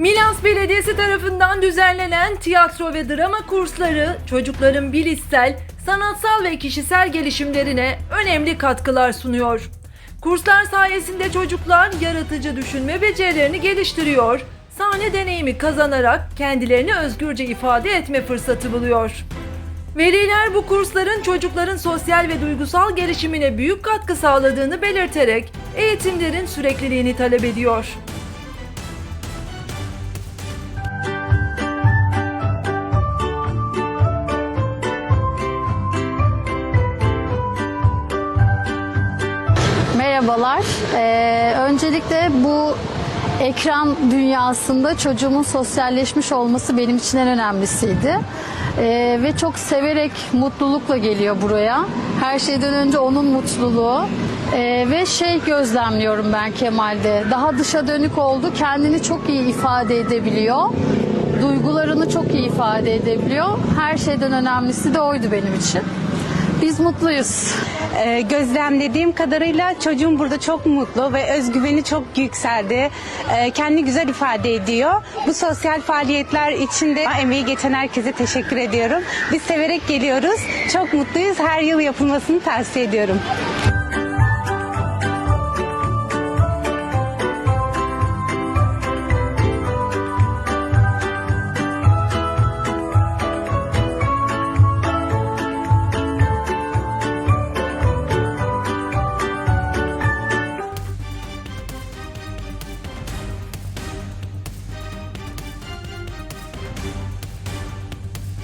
Milas Belediyesi tarafından düzenlenen tiyatro ve drama kursları çocukların bilişsel, sanatsal ve kişisel gelişimlerine önemli katkılar sunuyor. Kurslar sayesinde çocuklar yaratıcı düşünme becerilerini geliştiriyor, sahne deneyimi kazanarak kendilerini özgürce ifade etme fırsatı buluyor. Veliler bu kursların çocukların sosyal ve duygusal gelişimine büyük katkı sağladığını belirterek eğitimlerin sürekliliğini talep ediyor. Merhabalar. Ee, öncelikle bu ekran dünyasında çocuğumun sosyalleşmiş olması benim için en önemlisiydi. Ee, ve çok severek, mutlulukla geliyor buraya. Her şeyden önce onun mutluluğu. Ee, ve şey gözlemliyorum ben Kemal'de. Daha dışa dönük oldu. Kendini çok iyi ifade edebiliyor. Duygularını çok iyi ifade edebiliyor. Her şeyden önemlisi de oydu benim için. Biz mutluyuz. Ee, gözlemlediğim kadarıyla çocuğum burada çok mutlu ve özgüveni çok yükseldi. Ee, kendini güzel ifade ediyor. Bu sosyal faaliyetler için de emeği geçen herkese teşekkür ediyorum. Biz severek geliyoruz. Çok mutluyuz. Her yıl yapılmasını tavsiye ediyorum.